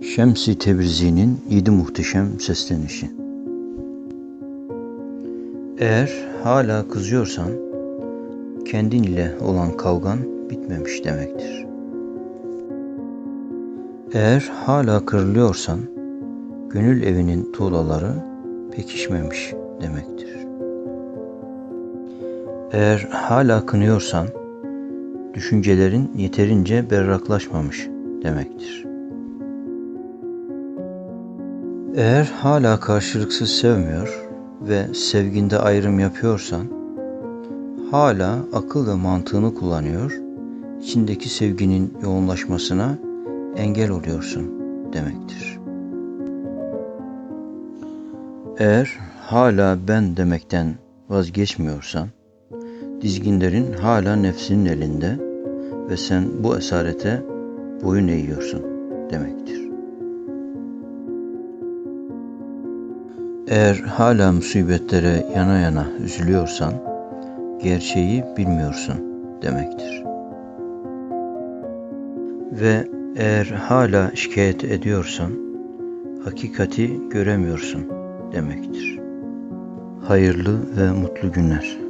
Şems-i Tebrizi'nin yedi muhteşem seslenişi. Eğer hala kızıyorsan, kendin ile olan kavgan bitmemiş demektir. Eğer hala kırılıyorsan, gönül evinin tuğlaları pekişmemiş demektir. Eğer hala kınıyorsan, düşüncelerin yeterince berraklaşmamış demektir. Eğer hala karşılıksız sevmiyor ve sevginde ayrım yapıyorsan, hala akıl ve mantığını kullanıyor, içindeki sevginin yoğunlaşmasına engel oluyorsun demektir. Eğer hala ben demekten vazgeçmiyorsan, dizginlerin hala nefsinin elinde ve sen bu esarete boyun eğiyorsun demektir. Eğer hala musibetlere yana yana üzülüyorsan, gerçeği bilmiyorsun demektir. Ve eğer hala şikayet ediyorsan, hakikati göremiyorsun demektir. Hayırlı ve mutlu günler.